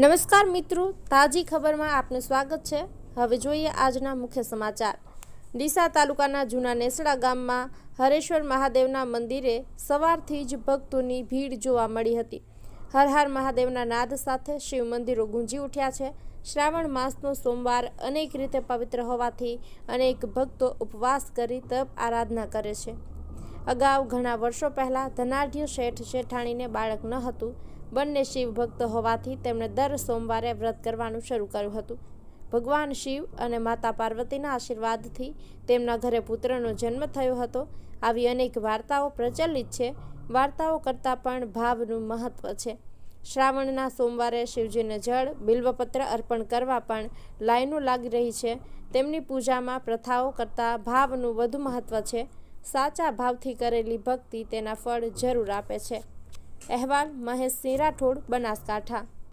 નમસ્કાર મિત્રો, તાજી ખબરમાં આપનું સ્વાગત છે. હવે જોઈએ આજના મુખ્ય સમાચાર. ડીસા તાલુકાના જૂના નેસડા ગામમાં હરેશ્વર મહાદેવના મંદિરે સવારથી જ ભક્તોની ભીડ જોવા મળી હતી. હર હર મહાદેવના નાદ સાથે શિવ મંદિરો ગુંજી ઉઠ્યા છે. શ્રાવણ માસનો સોમવાર અનેક રીતે પવિત્ર હોવાથી અનેક ભક્તો ઉપવાસ કરી તપ આરાધના કરે છે. અગાઉ ઘણા વર્ષો પહેલાં ધનાઢ્ય શેઠ શેઠાણીને બાળક ન હતું બંને શિવ ભક્ત હોવાથી તેમણે દર સોમવારે વ્રત કરવાનું શરૂ કર્યું હતું. ભગવાન શિવ અને માતા પાર્વતીના આશીર્વાદથી તેમના ઘરે પુત્રનો જન્મ થયો હતો. આવી અનેક વાર્તાઓ પ્રચલિત છે. વાર્તાઓ કરતાં પણ ભાવનું મહત્ત્વ છે. શ્રાવણના સોમવારે શિવજીને જળ, બિલ્વપત્ર અર્પણ કરવા પણ લાઈનો લાગી રહી છે. તેમની પૂજામાં પ્રથાઓ કરતાં ભાવનું વધુ મહત્ત્વ છે. સાચા ભાવથી કરેલી ભક્તિ તેના ફળ જરૂર આપે છે. અહેવાલ મહેશ સિંહ રાઠોડ બનાસકાંઠા.